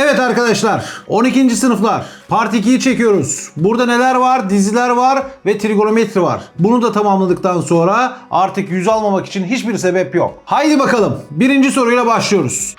Evet arkadaşlar 12. sınıflar Part 2'yi çekiyoruz. Burada neler var? Diziler var ve trigonometri var. Bunu da tamamladıktan sonra artık yüz almamak için hiçbir sebep yok. Haydi bakalım birinci soruyla başlıyoruz.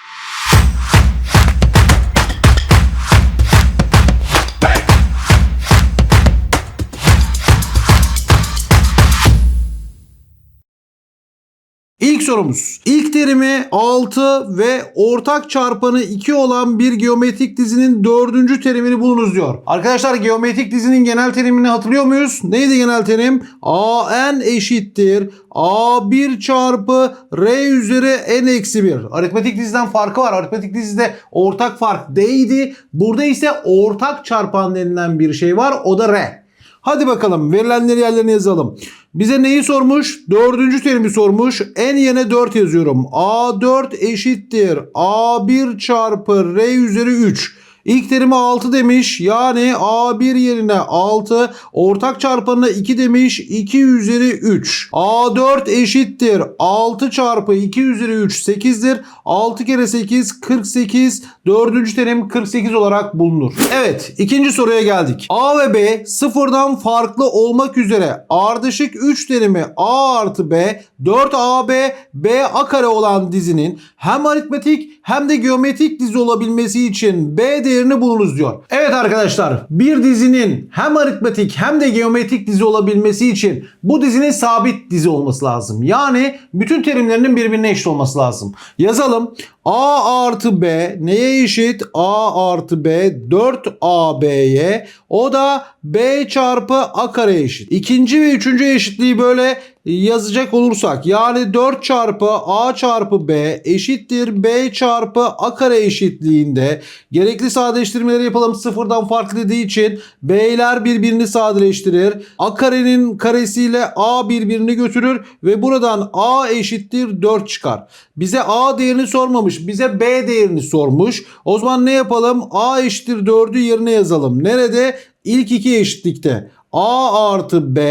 İlk sorumuz. İlk terimi 6 ve ortak çarpanı 2 olan bir geometrik dizinin dördüncü terimini bulunuz diyor. Arkadaşlar geometrik dizinin genel terimini hatırlıyor muyuz? Neydi genel terim? AN eşittir A1 çarpı R üzeri N eksi 1. Aritmetik diziden farkı var. Aritmetik dizide ortak fark D'ydi. Burada ise ortak çarpan denilen bir şey var. O da R. Hadi bakalım verilenleri yerlerine yazalım. Bize neyi sormuş? Dördüncü terimi sormuş. En yerine 4 yazıyorum. A4 eşittir. A1 çarpı R üzeri 3. İlk terime 6 demiş. Yani A1 yerine 6. Ortak çarpanına 2 demiş. 2 üzeri 3. A4 eşittir. 6 çarpı 2 üzeri 3 8'dir. 6 kere 8 48. Dördüncü terim 48 olarak bulunur. Evet ikinci soruya geldik. A ve B sıfırdan farklı olmak üzere ardışık 3 terimi A artı B 4AB B A kare olan dizinin hem aritmetik hem de geometrik dizi olabilmesi için B değerini bulunuz diyor. Evet arkadaşlar bir dizinin hem aritmetik hem de geometrik dizi olabilmesi için bu dizinin sabit dizi olması lazım. Yani bütün terimlerinin birbirine eşit olması lazım. Yazalım. A artı B neye eşit? A artı B 4AB'ye. O da B çarpı A kare eşit. İkinci ve üçüncü eşitliği böyle yazacak olursak yani 4 çarpı A çarpı B eşittir B çarpı A kare eşitliğinde gerekli sadeleştirmeleri yapalım sıfırdan farklı dediği için B'ler birbirini sadeleştirir. A karenin karesiyle A birbirini götürür ve buradan A eşittir 4 çıkar. Bize A değerini sormamış bize B değerini sormuş. O zaman ne yapalım? A eşittir 4'ü yerine yazalım. Nerede? İlk iki eşitlikte. A artı B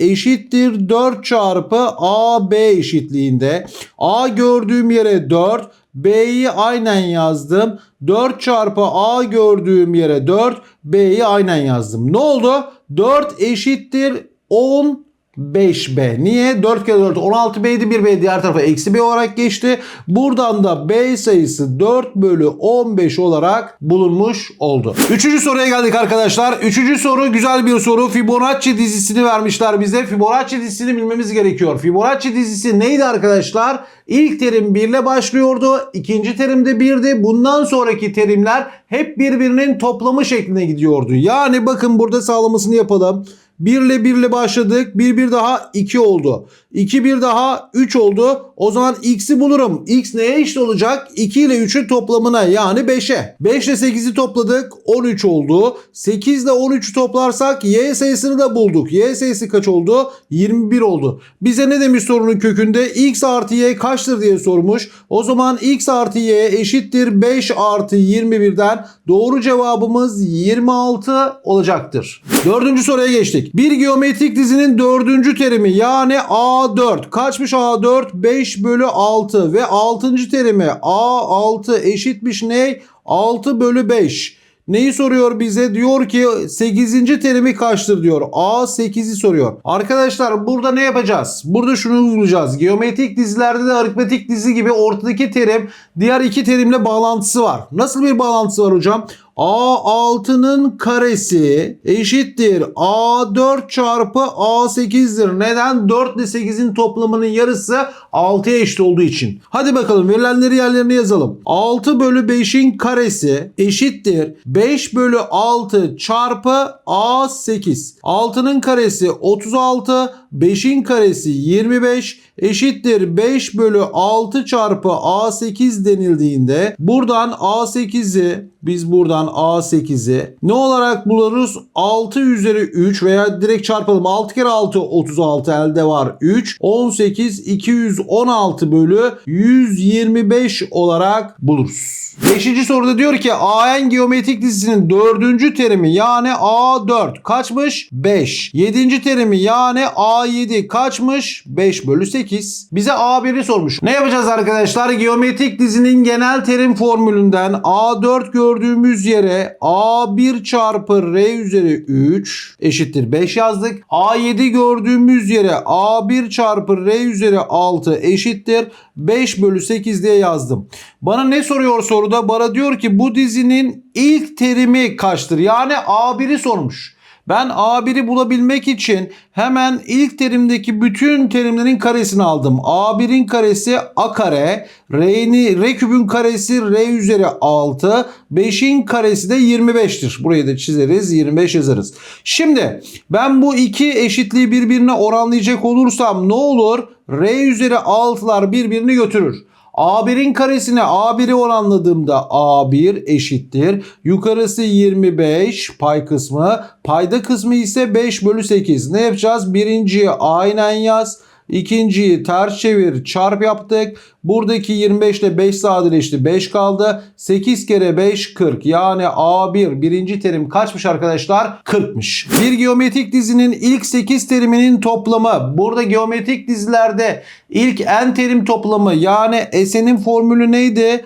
eşittir 4 çarpı AB eşitliğinde. A gördüğüm yere 4. B'yi aynen yazdım. 4 çarpı A gördüğüm yere 4. B'yi aynen yazdım. Ne oldu? 4 eşittir 10 5B. Niye? 4 kere 4 16B'ydi 1B diğer tarafa eksi B olarak geçti. Buradan da B sayısı 4 bölü 15 olarak bulunmuş oldu. Üçüncü soruya geldik arkadaşlar. Üçüncü soru güzel bir soru. Fibonacci dizisini vermişler bize. Fibonacci dizisini bilmemiz gerekiyor. Fibonacci dizisi neydi arkadaşlar? İlk terim 1 ile başlıyordu. İkinci terim de 1'di. Bundan sonraki terimler hep birbirinin toplamı şeklinde gidiyordu. Yani bakın burada sağlamasını yapalım. 1 ile 1 ile başladık. 1 1 daha 2 oldu. 2 1 daha 3 oldu. O zaman x'i bulurum. x neye eşit olacak? 2 ile 3'ün toplamına yani 5'e. 5 ile 8'i topladık. 13 oldu. 8 ile 13'ü toplarsak y sayısını da bulduk. Y sayısı kaç oldu? 21 oldu. Bize ne demiş sorunun kökünde? x artı y kaçtır diye sormuş. O zaman x artı y eşittir 5 artı 21'den doğru cevabımız 26 olacaktır. Dördüncü soruya geçtik. Bir geometrik dizinin dördüncü terimi yani A4. Kaçmış A4? 5 bölü 6 ve altıncı terimi A6 eşitmiş ne? 6 bölü 5. Neyi soruyor bize? Diyor ki 8. terimi kaçtır diyor. A8'i soruyor. Arkadaşlar burada ne yapacağız? Burada şunu uygulayacağız. Geometrik dizilerde de aritmetik dizi gibi ortadaki terim diğer iki terimle bağlantısı var. Nasıl bir bağlantısı var hocam? A6'nın karesi eşittir A4 çarpı A8'dir. Neden? 4 ile 8'in toplamının yarısı 6'ya eşit olduğu için. Hadi bakalım verilenleri yerlerine yazalım. 6 bölü 5'in karesi eşittir 5 bölü 6 çarpı A8. 6'nın karesi 36, 5'in karesi 25 eşittir 5 bölü 6 çarpı A8 denildiğinde buradan A8'i biz buradan A8'i ne olarak buluruz? 6 üzeri 3 veya direkt çarpalım. 6 kere 6 36 elde var 3. 18 2 116 bölü 125 olarak buluruz. Beşinci soruda diyor ki AN geometrik dizisinin dördüncü terimi yani A4 kaçmış? 5. Yedinci terimi yani A7 kaçmış? 5 bölü 8. Bize A1'i sormuş. Ne yapacağız arkadaşlar? Geometrik dizinin genel terim formülünden A4 gördüğümüz yere A1 çarpı R üzeri 3 eşittir 5 yazdık. A7 gördüğümüz yere A1 çarpı R üzeri 6 eşittir 5 bölü 8 diye yazdım. Bana ne soruyor soruda? Bana diyor ki bu dizinin ilk terimi kaçtır? Yani A1'i sormuş. Ben A1'i bulabilmek için hemen ilk terimdeki bütün terimlerin karesini aldım. A1'in karesi A kare, R'ni, R küpün karesi R üzeri 6, 5'in karesi de 25'tir. Burayı da çizeriz, 25 yazarız. Şimdi ben bu iki eşitliği birbirine oranlayacak olursam ne olur? R üzeri 6'lar birbirini götürür. A1'in karesine A1'i oranladığımda A1 eşittir. Yukarısı 25 pay kısmı. Payda kısmı ise 5 bölü 8. Ne yapacağız? Birinciyi aynen yaz. İkinciyi ters çevir çarp yaptık. Buradaki 25 ile 5 sadeleşti 5 kaldı. 8 kere 5 40 yani A1 birinci terim kaçmış arkadaşlar? 40'mış. Bir geometrik dizinin ilk 8 teriminin toplamı. Burada geometrik dizilerde ilk n terim toplamı yani S'nin formülü neydi?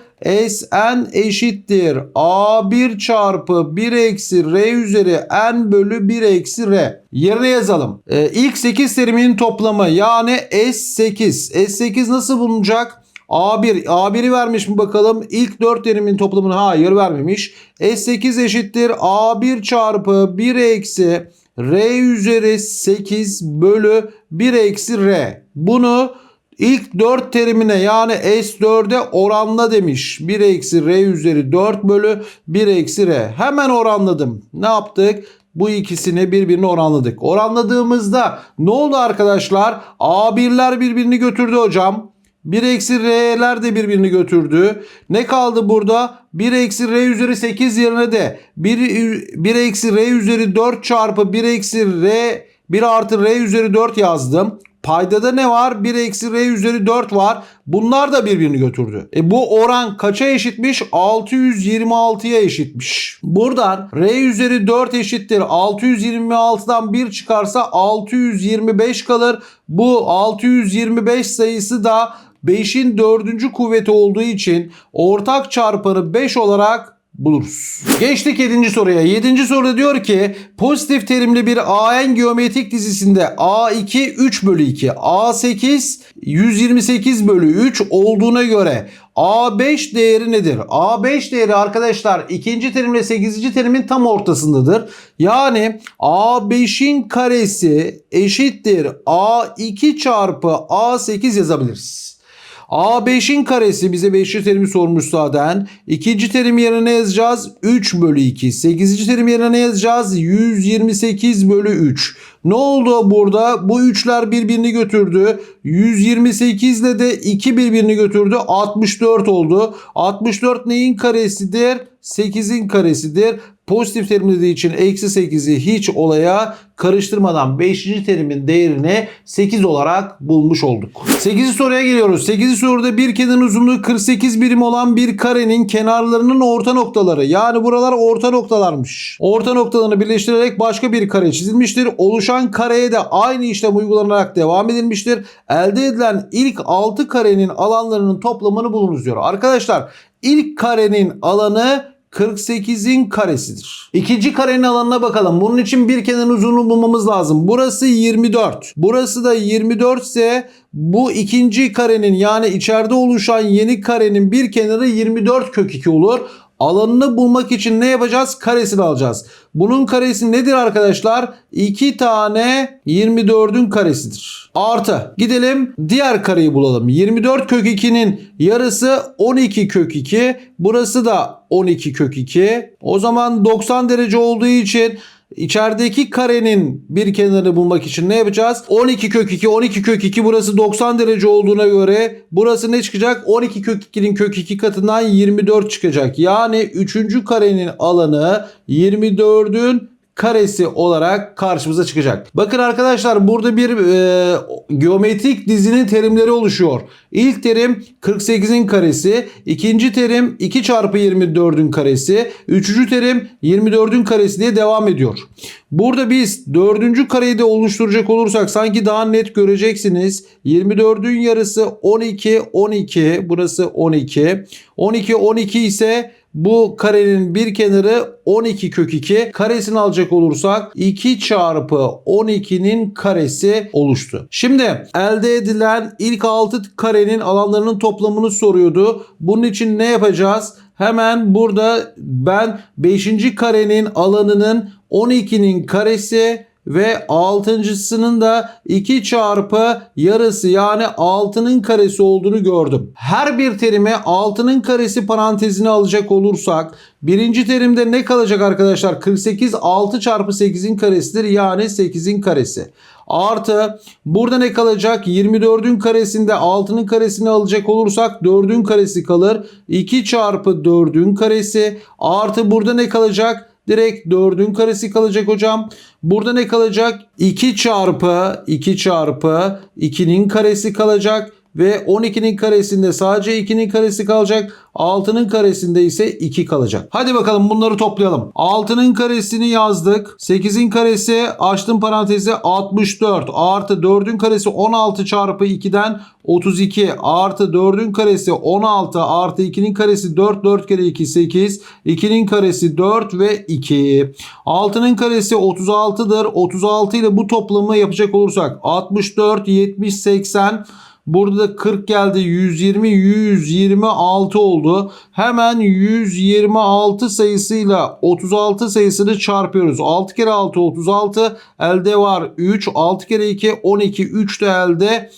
Sn eşittir A1 çarpı 1 eksi R üzeri N bölü 1 eksi R. Yerine yazalım. Ee, ilk 8 teriminin toplamı yani S8. S8 nasıl bulunacak? A1. A1'i vermiş mi bakalım? İlk 4 terimin toplamını hayır vermemiş. S8 eşittir A1 çarpı 1 eksi R üzeri 8 bölü 1 eksi R. Bunu İlk 4 terimine yani S4'e oranla demiş. 1 eksi R üzeri 4 bölü 1 eksi R. Hemen oranladım. Ne yaptık? Bu ikisini birbirine oranladık. Oranladığımızda ne oldu arkadaşlar? A1'ler birbirini götürdü hocam. 1 eksi R'ler de birbirini götürdü. Ne kaldı burada? 1 eksi R üzeri 8 yerine de 1, 1 eksi R üzeri 4 çarpı 1 eksi R 1 artı R üzeri 4 yazdım. Paydada ne var? 1 eksi R üzeri 4 var. Bunlar da birbirini götürdü. E bu oran kaça eşitmiş? 626'ya eşitmiş. Buradan R üzeri 4 eşittir. 626'dan 1 çıkarsa 625 kalır. Bu 625 sayısı da 5'in 4. kuvveti olduğu için ortak çarpanı 5 olarak buluruz. Geçtik 7. soruya. 7. soruda diyor ki pozitif terimli bir AN geometrik dizisinde A2 3 bölü 2, A8 128 bölü 3 olduğuna göre A5 değeri nedir? A5 değeri arkadaşlar ikinci terimle 8. terimin tam ortasındadır. Yani A5'in karesi eşittir A2 çarpı A8 yazabiliriz. A5'in karesi bize 5. terimi sormuş zaten. İkinci terim yerine ne yazacağız? 3 bölü 2. 8. terim yerine ne yazacağız? 128 bölü 3. Ne oldu burada? Bu üçler birbirini götürdü. 128 ile de 2 birbirini götürdü. 64 oldu. 64 neyin karesidir? 8'in karesidir. Pozitif terim dediği için eksi 8'i hiç olaya karıştırmadan 5. terimin değerini 8 olarak bulmuş olduk. 8. soruya geliyoruz. 8. soruda bir kenarın uzunluğu 48 birim olan bir karenin kenarlarının orta noktaları. Yani buralar orta noktalarmış. Orta noktalarını birleştirerek başka bir kare çizilmiştir. Oluşan kareye de aynı işlem uygulanarak devam edilmiştir. Elde edilen ilk 6 karenin alanlarının toplamını bulunuz diyor. Arkadaşlar ilk karenin alanı 48'in karesidir. İkinci karenin alanına bakalım. Bunun için bir kenarın uzunluğunu bulmamız lazım. Burası 24. Burası da 24 ise bu ikinci karenin yani içeride oluşan yeni karenin bir kenarı 24 kök 2 olur. Alanını bulmak için ne yapacağız? Karesini alacağız. Bunun karesi nedir arkadaşlar? 2 tane 24'ün karesidir. Artı gidelim diğer kareyi bulalım. 24 kök 2'nin yarısı 12 kök 2. Burası da 12 kök 2. O zaman 90 derece olduğu için İçerideki karenin bir kenarını bulmak için ne yapacağız? 12 kök 2, 12 kök 2 burası 90 derece olduğuna göre burası ne çıkacak? 12 kök 2'nin kök 2 katından 24 çıkacak. Yani 3. karenin alanı 24'ün karesi olarak karşımıza çıkacak. Bakın arkadaşlar burada bir e, geometrik dizinin terimleri oluşuyor. İlk terim 48'in karesi, ikinci terim 2 çarpı 24'ün karesi, üçüncü terim 24'ün karesi diye devam ediyor. Burada biz dördüncü kareyi de oluşturacak olursak sanki daha net göreceksiniz. 24'ün yarısı 12, 12. Burası 12. 12, 12 ise bu karenin bir kenarı 12 kök 2. Karesini alacak olursak 2 çarpı 12'nin karesi oluştu. Şimdi elde edilen ilk 6 karenin alanlarının toplamını soruyordu. Bunun için ne yapacağız? Hemen burada ben 5. karenin alanının 12'nin karesi ve altıncısının da 2 çarpı yarısı yani 6'nın karesi olduğunu gördüm. Her bir terime 6'nın karesi parantezine alacak olursak birinci terimde ne kalacak arkadaşlar? 48 6 çarpı 8'in karesidir yani 8'in karesi. Artı burada ne kalacak? 24'ün karesinde 6'nın karesini alacak olursak 4'ün karesi kalır. 2 çarpı 4'ün karesi artı burada ne kalacak? Direkt 4'ün karesi kalacak hocam. Burada ne kalacak? 2 çarpı 2 çarpı 2'nin karesi kalacak. Ve 12'nin karesinde sadece 2'nin karesi kalacak. 6'nın karesinde ise 2 kalacak. Hadi bakalım bunları toplayalım. 6'nın karesini yazdık. 8'in karesi açtım parantezi 64 artı 4'ün karesi 16 çarpı 2'den 32 artı 4'ün karesi 16 artı 2'nin karesi 4 4 kere 2 8 2'nin karesi 4 ve 2 6'nın karesi 36'dır 36 ile bu toplamı yapacak olursak 64 70 80 Burada da 40 geldi. 120, 126 oldu. Hemen 126 sayısıyla 36 sayısını çarpıyoruz. 6 kere 6 36. Elde var 3. 6 kere 2 12. 3 de elde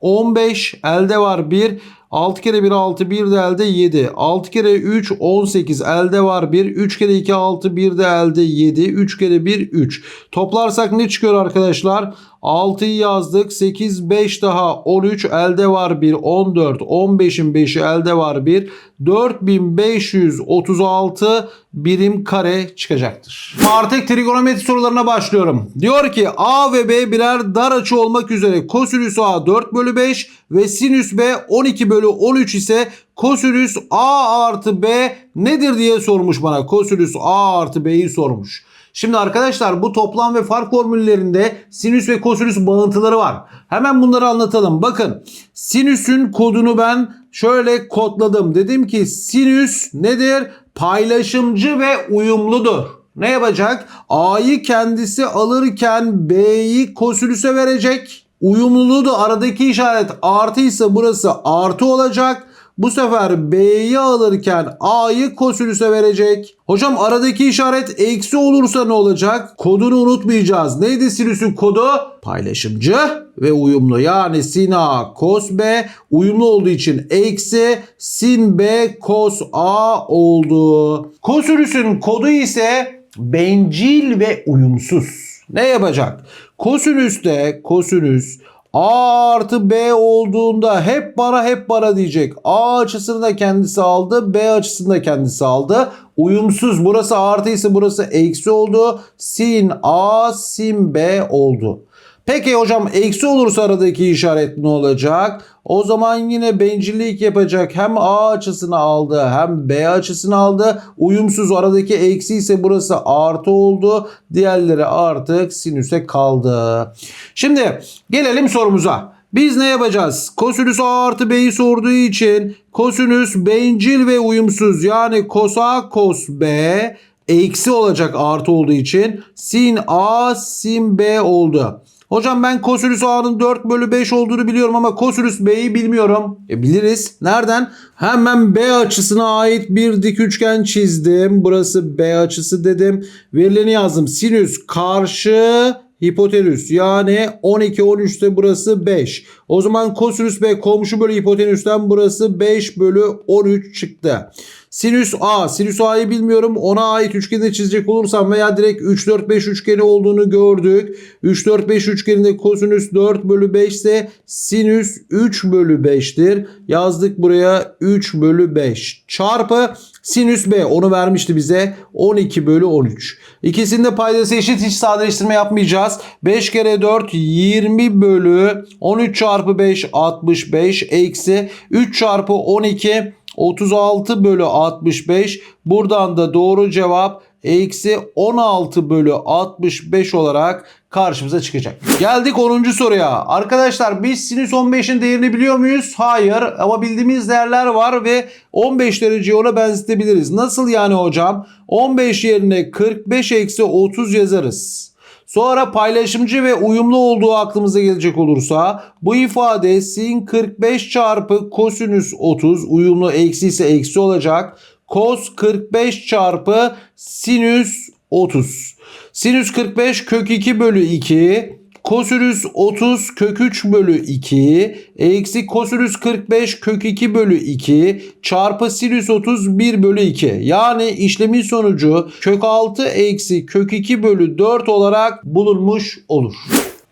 15. Elde var 1. 6 kere 1 6 1 de elde 7. 6 kere 3 18 elde var 1. 3 kere 2 6 1 de elde 7. 3 kere 1 3. Toplarsak ne çıkıyor arkadaşlar? 6'yı yazdık. 8 5 daha 13 elde var 1 14 15'in 5'i elde var 1 4536 birim kare çıkacaktır. Artık trigonometri sorularına başlıyorum. Diyor ki A ve B birer dar açı olmak üzere kosinüs A 4 bölü 5 ve sinüs B 12 bölü 13 ise kosinüs A artı B nedir diye sormuş bana. Kosinüs A artı B'yi sormuş. Şimdi arkadaşlar bu toplam ve fark formüllerinde sinüs ve kosinüs bağıntıları var. Hemen bunları anlatalım. Bakın sinüsün kodunu ben şöyle kodladım. Dedim ki sinüs nedir? Paylaşımcı ve uyumludur. Ne yapacak? A'yı kendisi alırken B'yi kosinüse verecek. Uyumluluğu da aradaki işaret artıysa burası artı olacak. Bu sefer B'yi alırken A'yı kosinüse verecek. Hocam aradaki işaret eksi olursa ne olacak? Kodunu unutmayacağız. Neydi sinüsün kodu? Paylaşımcı ve uyumlu. Yani sin A cos B uyumlu olduğu için eksi sin B cos A oldu. Kosinüsün kodu ise bencil ve uyumsuz. Ne yapacak? Kosinüste kosinüs A artı B olduğunda hep bana hep bana diyecek. A açısını da kendisi aldı. B açısını da kendisi aldı. Uyumsuz. Burası artı ise burası eksi oldu. Sin A sin B oldu. Peki hocam eksi olursa aradaki işaret ne olacak? O zaman yine bencillik yapacak. Hem A açısını aldı hem B açısını aldı. Uyumsuz aradaki eksi ise burası artı oldu. Diğerleri artık sinüse kaldı. Şimdi gelelim sorumuza. Biz ne yapacağız? Kosinüs A artı B'yi sorduğu için kosinüs bencil ve uyumsuz yani cos A cos B eksi olacak artı olduğu için sin A sin B oldu. Hocam ben kosinüs A'nın 4 bölü 5 olduğunu biliyorum ama kosinüs B'yi bilmiyorum. E biliriz. Nereden? Hemen B açısına ait bir dik üçgen çizdim. Burası B açısı dedim. Verileni yazdım. Sinüs karşı hipotenüs yani 12 13'te burası 5. O zaman kosinüs B komşu bölü hipotenüsten burası 5 bölü 13 çıktı. Sinüs A. Sinüs A'yı bilmiyorum. Ona ait üçgeni çizecek olursam veya direkt 3 4 5 üçgeni olduğunu gördük. 3 4 5 üçgeninde kosinüs 4 bölü 5 ise sinüs 3 bölü 5'tir. Yazdık buraya 3 bölü 5 çarpı Sinüs B onu vermişti bize 12 bölü 13. İkisinde paydası eşit hiç sadeleştirme yapmayacağız. 5 kere 4 20 bölü 13 çarpı 5 65 eksi 3 çarpı 12 36 bölü 65. Buradan da doğru cevap eksi 16 bölü 65 olarak karşımıza çıkacak. Geldik 10. soruya. Arkadaşlar biz sinüs 15'in değerini biliyor muyuz? Hayır ama bildiğimiz değerler var ve 15 dereceyi ona benzetebiliriz. Nasıl yani hocam? 15 yerine 45 eksi 30 yazarız. Sonra paylaşımcı ve uyumlu olduğu aklımıza gelecek olursa bu ifade sin 45 çarpı kosinüs 30 uyumlu eksi ise eksi olacak. Kos 45 çarpı sinüs 30. Sinüs 45 kök 2 bölü 2. Kosinüs 30 kök 3 bölü 2 eksi kosinüs 45 kök 2 bölü 2 çarpı sinüs 30 1 bölü 2. Yani işlemin sonucu kök 6 eksi kök 2 bölü 4 olarak bulunmuş olur.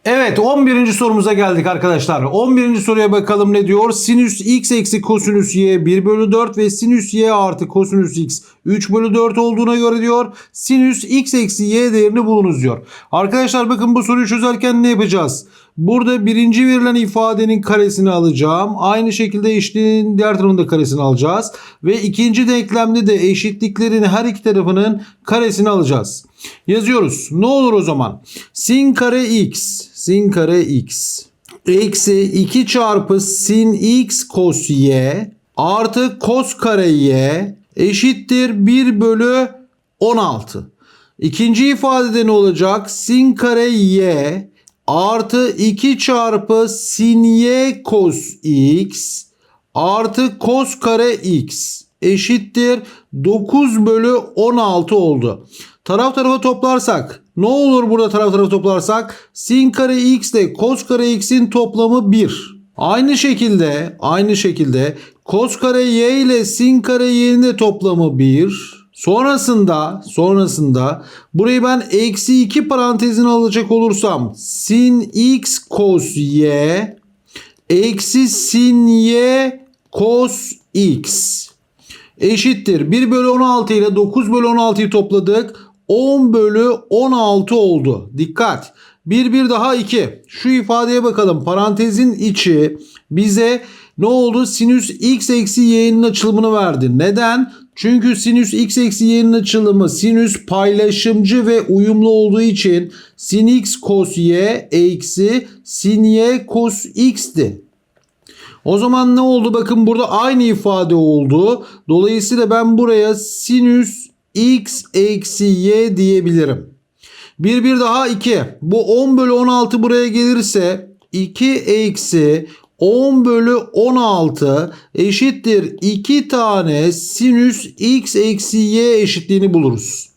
Evet 11. sorumuza geldik arkadaşlar. 11. soruya bakalım ne diyor? Sinüs x eksi kosinüs y 1 bölü 4 ve sinüs y artı kosinüs x 3 bölü 4 olduğuna göre diyor. Sinüs x eksi y değerini bulunuz diyor. Arkadaşlar bakın bu soruyu çözerken ne yapacağız? Burada birinci verilen ifadenin karesini alacağım. Aynı şekilde eşitliğin diğer tarafının da karesini alacağız. Ve ikinci denklemde de eşitliklerin her iki tarafının karesini alacağız. Yazıyoruz. Ne olur o zaman? Sin kare x. Sin kare x. Eksi 2 çarpı sin x cos y artı cos kare y eşittir 1 bölü 16. İkinci ifadede ne olacak? Sin kare y artı 2 çarpı sin y cos x artı cos kare x eşittir 9 bölü 16 oldu. Taraf tarafa toplarsak ne olur burada taraf tarafa toplarsak sin kare x ile cos kare x'in toplamı 1. Aynı şekilde aynı şekilde cos kare y ile sin kare y'nin de toplamı 1. Sonrasında sonrasında burayı ben eksi 2 parantezine alacak olursam sin x cos y eksi sin y cos x eşittir. 1 bölü 16 ile 9 bölü 16'yı topladık. 10 bölü 16 oldu. Dikkat. Bir bir daha 2. Şu ifadeye bakalım. Parantezin içi bize ne oldu? Sinüs x eksi y'nin açılımını verdi. Neden? Çünkü sinüs x eksi y'nin açılımı sinüs paylaşımcı ve uyumlu olduğu için sin x cos y eksi sin y cos x'ti. O zaman ne oldu? Bakın burada aynı ifade oldu. Dolayısıyla ben buraya sinüs x eksi y diyebilirim. Bir bir daha 2. Bu 10 bölü 16 buraya gelirse 2 eksi 10 bölü 16 eşittir 2 tane sinüs x eksi y eşitliğini buluruz.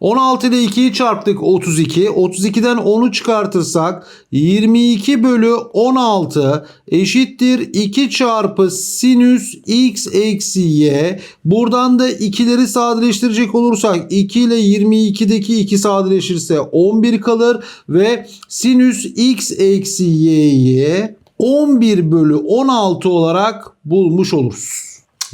16 ile 2'yi çarptık 32. 32'den 10'u çıkartırsak 22 bölü 16 eşittir 2 çarpı sinüs x eksi y. Buradan da 2'leri sadeleştirecek olursak 2 ile 22'deki 2 sadeleşirse 11 kalır ve sinüs x eksi y'yi 11 bölü 16 olarak bulmuş oluruz.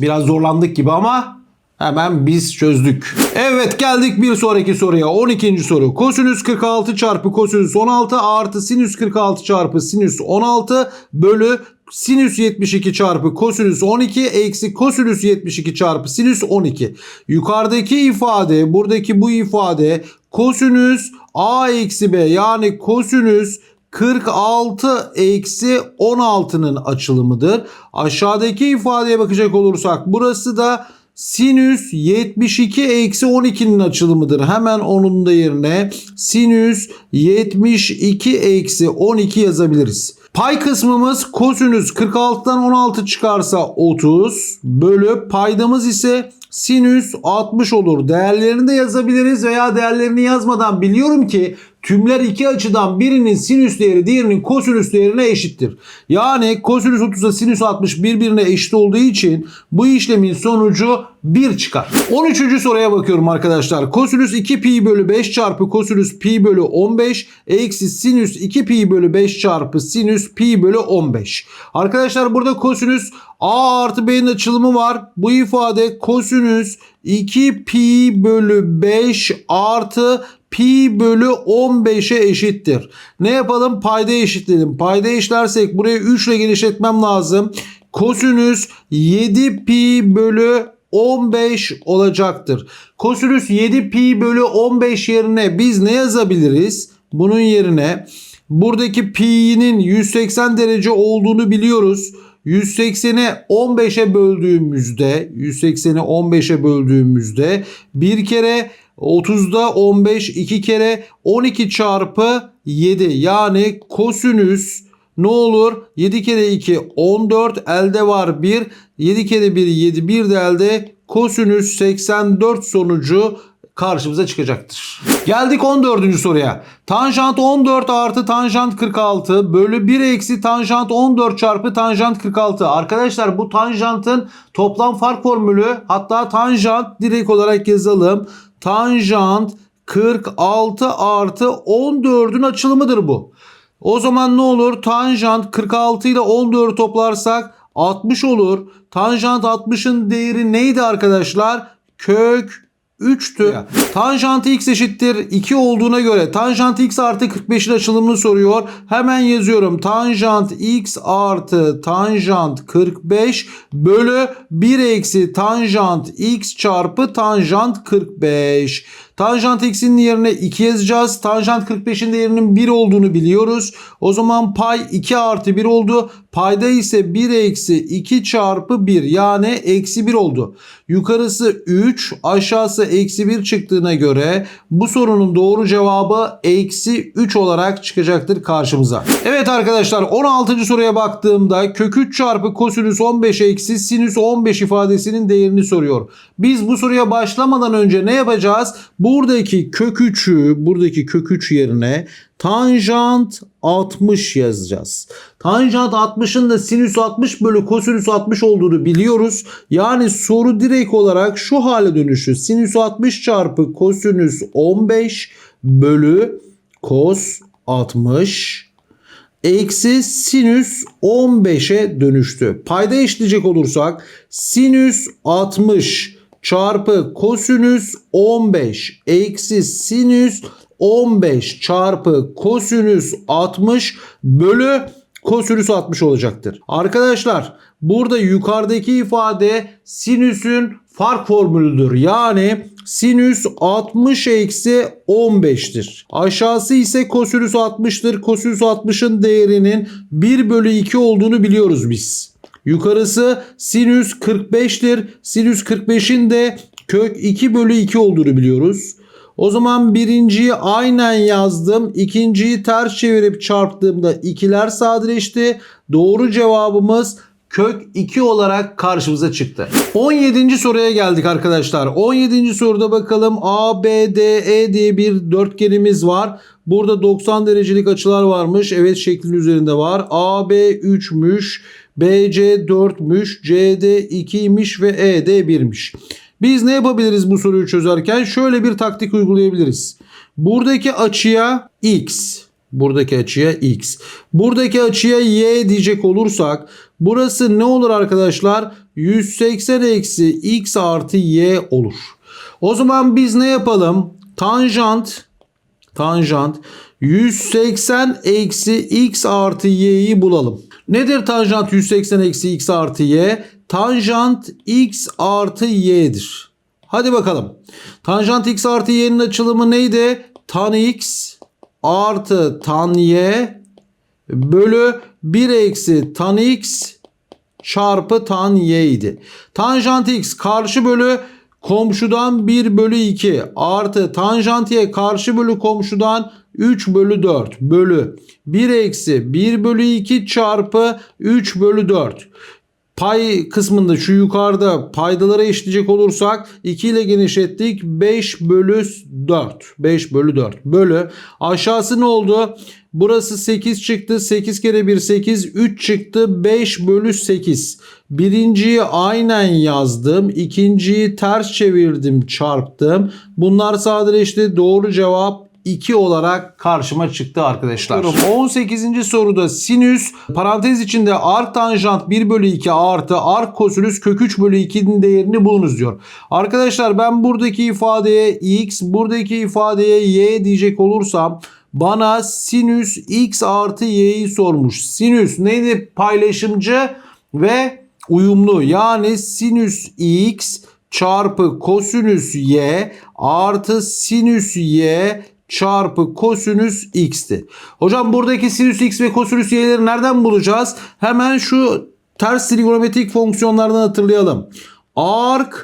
Biraz zorlandık gibi ama Hemen biz çözdük. Evet geldik bir sonraki soruya. 12. soru. Kosinüs 46 çarpı kosinüs 16 artı sinüs 46 çarpı sinüs 16 bölü sinüs 72 çarpı kosinüs 12 eksi kosinüs 72 çarpı sinüs 12. Yukarıdaki ifade buradaki bu ifade kosinüs a eksi b yani kosinüs 46 eksi 16'nın açılımıdır. Aşağıdaki ifadeye bakacak olursak burası da sinüs 72 eksi 12'nin açılımıdır. Hemen onun da yerine sinüs 72 eksi 12 yazabiliriz. Pay kısmımız kosinüs 46'dan 16 çıkarsa 30 bölü paydamız ise sinüs 60 olur. Değerlerini de yazabiliriz veya değerlerini yazmadan biliyorum ki tümler iki açıdan birinin sinüs değeri diğerinin kosinüs değerine eşittir. Yani kosinüs 30'a sinüs 60 birbirine eşit olduğu için bu işlemin sonucu 1 çıkar. 13. soruya bakıyorum arkadaşlar. Kosinüs 2 pi bölü 5 çarpı kosinüs pi bölü 15 eksi sinüs 2 pi bölü 5 çarpı sinüs pi bölü 15. Arkadaşlar burada kosinüs a artı b'nin açılımı var. Bu ifade kosinüs 2 pi bölü 5 artı pi bölü 15'e eşittir. Ne yapalım? Payda eşitleyelim. Payda eşlersek buraya 3 ile genişletmem lazım. Kosinüs 7 pi bölü 15 olacaktır. Kosinüs 7 pi bölü 15 yerine biz ne yazabiliriz? Bunun yerine buradaki pi'nin 180 derece olduğunu biliyoruz. 180'i 15'e böldüğümüzde 180'i 15'e böldüğümüzde bir kere 30'da 15 iki kere 12 çarpı 7 yani kosinüs ne olur? 7 kere 2 14 elde var 1 7 kere 1 7 1 de elde kosinüs 84 sonucu karşımıza çıkacaktır. Geldik 14. soruya. Tanjant 14 artı tanjant 46 bölü 1 eksi tanjant 14 çarpı tanjant 46. Arkadaşlar bu tanjantın toplam fark formülü hatta tanjant direkt olarak yazalım. Tanjant 46 artı 14'ün açılımıdır bu. O zaman ne olur? Tanjant 46 ile 14 toplarsak 60 olur. Tanjant 60'ın değeri neydi arkadaşlar? Kök 3'tü. Tanjant x eşittir 2 olduğuna göre tanjant x artı 45'in açılımını soruyor. Hemen yazıyorum. Tanjant x artı tanjant 45 bölü 1 eksi tanjant x çarpı tanjant 45. Tanjant x'in yerine 2 yazacağız. Tanjant 45'in değerinin 1 olduğunu biliyoruz. O zaman pay 2 artı 1 oldu. Payda ise 1 eksi 2 çarpı 1 yani eksi 1 oldu. Yukarısı 3 aşağısı eksi 1 çıktığına göre bu sorunun doğru cevabı eksi 3 olarak çıkacaktır karşımıza. Evet arkadaşlar 16. soruya baktığımda kök 3 çarpı kosinüs 15 eksi sinüs 15 ifadesinin değerini soruyor. Biz bu soruya başlamadan önce ne yapacağız? Buradaki kök 3'ü buradaki kök 3 yerine tanjant 60 yazacağız. Tanjant 60'ın da sinüs 60 bölü kosinüs 60 olduğunu biliyoruz. Yani soru direkt olarak şu hale dönüşü. Sinüs 60 çarpı kosinüs 15 bölü kos 60 eksi sinüs 15'e dönüştü. Payda eşleyecek olursak sinüs 60 çarpı kosinüs 15 eksi sinüs 15 çarpı kosinüs 60 bölü kosinüs 60 olacaktır. Arkadaşlar burada yukarıdaki ifade sinüsün fark formülüdür. Yani sinüs 60 eksi 15'tir. Aşağısı ise kosinüs 60'tır. Kosinüs 60'ın değerinin 1 bölü 2 olduğunu biliyoruz biz. Yukarısı sinüs 45'tir. Sinüs 45'in de kök 2 bölü 2 olduğunu biliyoruz. O zaman birinciyi aynen yazdım. İkinciyi ters çevirip çarptığımda ikiler sadeleşti. Doğru cevabımız kök 2 olarak karşımıza çıktı. 17. soruya geldik arkadaşlar. 17. soruda bakalım A, B, D, E diye bir dörtgenimiz var. Burada 90 derecelik açılar varmış. Evet şeklin üzerinde var. A, B 3'müş. B, C 4'müş. C, D 2'ymiş ve E, D 1'miş. Biz ne yapabiliriz bu soruyu çözerken? Şöyle bir taktik uygulayabiliriz. Buradaki açıya x, buradaki açıya x, buradaki açıya y diyecek olursak burası ne olur arkadaşlar? 180 eksi x artı y olur. O zaman biz ne yapalım? Tanjant, tanjant 180 eksi x artı y'yi bulalım. Nedir tanjant 180 eksi x artı y? Tanjant x artı y'dir. Hadi bakalım. Tanjant x artı y'nin açılımı neydi? Tan x artı tan y bölü 1 eksi tan x çarpı tan y idi. Tanjant x karşı bölü komşudan 1 bölü 2 artı tanjant y karşı bölü komşudan 3 bölü 4 bölü 1 eksi 1 bölü 2 çarpı 3 bölü 4. Pay kısmında şu yukarıda paydalara eşitleyecek olursak 2 ile genişlettik. 5 bölü 4. 5 bölü 4 bölü. Aşağısı ne oldu? Burası 8 çıktı. 8 kere 1 8. 3 çıktı. 5 bölü 8. Birinciyi aynen yazdım. İkinciyi ters çevirdim çarptım. Bunlar sadeleşti. Doğru cevap 2 olarak karşıma çıktı arkadaşlar. 18. soruda sinüs parantez içinde arc tanjant 1 bölü 2 artı arc kosinüs kök 3 bölü 2'nin değerini bulunuz diyor. Arkadaşlar ben buradaki ifadeye x buradaki ifadeye y diyecek olursam bana sinüs x artı y'yi sormuş. Sinüs neydi? Paylaşımcı ve uyumlu. Yani sinüs x çarpı kosinüs y artı sinüs y çarpı kosinüs x'ti. Hocam buradaki sinüs x ve kosinüs y'leri nereden bulacağız? Hemen şu ters trigonometrik fonksiyonlardan hatırlayalım. Arc,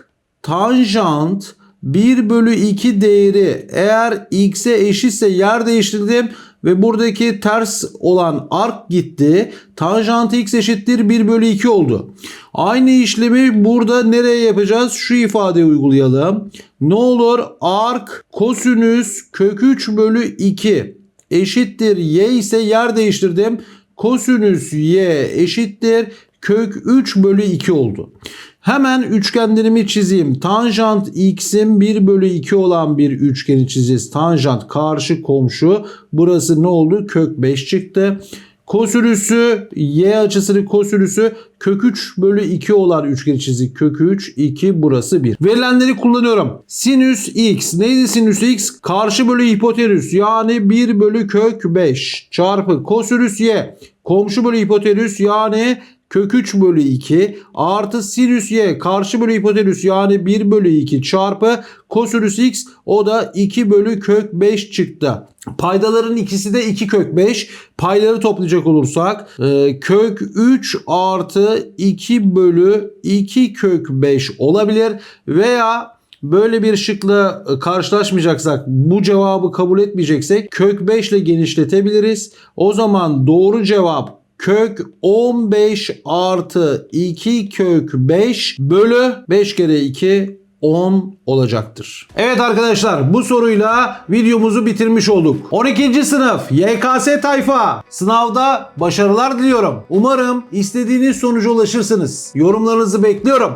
tanjant 1 bölü 2 değeri eğer x'e eşitse yer değiştirdim ve buradaki ters olan arc gitti. Tanjant x eşittir 1 bölü 2 oldu. Aynı işlemi burada nereye yapacağız? Şu ifadeyi uygulayalım. Ne olur? Arc kosinüs kök 3 bölü 2 eşittir y ise yer değiştirdim. Kosinüs y eşittir kök 3 bölü 2 oldu. Hemen üçgenlerimi çizeyim. Tanjant x'in 1 bölü 2 olan bir üçgeni çizeceğiz. Tanjant karşı komşu. Burası ne oldu? Kök 5 çıktı. Kosinüsü y açısını kosinüsü kök 3 bölü 2 olan üçgeni çizdik. Kök 3 2 burası 1. Verilenleri kullanıyorum. Sinüs x neydi sinüs x? Karşı bölü hipotenüs yani 1 bölü kök 5 çarpı kosinüs y komşu bölü hipotenüs yani kök 3 bölü 2 artı sinüs y karşı bölü hipotenüs yani 1 bölü 2 çarpı kosinüs x o da 2 bölü kök 5 çıktı. Paydaların ikisi de 2 kök 5. Payları toplayacak olursak e, kök 3 artı 2 bölü 2 kök 5 olabilir veya böyle bir şıkla e, karşılaşmayacaksak bu cevabı kabul etmeyeceksek kök 5 ile genişletebiliriz. O zaman doğru cevap kök 15 artı 2 kök 5 bölü 5 kere 2 10 olacaktır. Evet arkadaşlar bu soruyla videomuzu bitirmiş olduk. 12. sınıf YKS tayfa sınavda başarılar diliyorum. Umarım istediğiniz sonuca ulaşırsınız. Yorumlarınızı bekliyorum.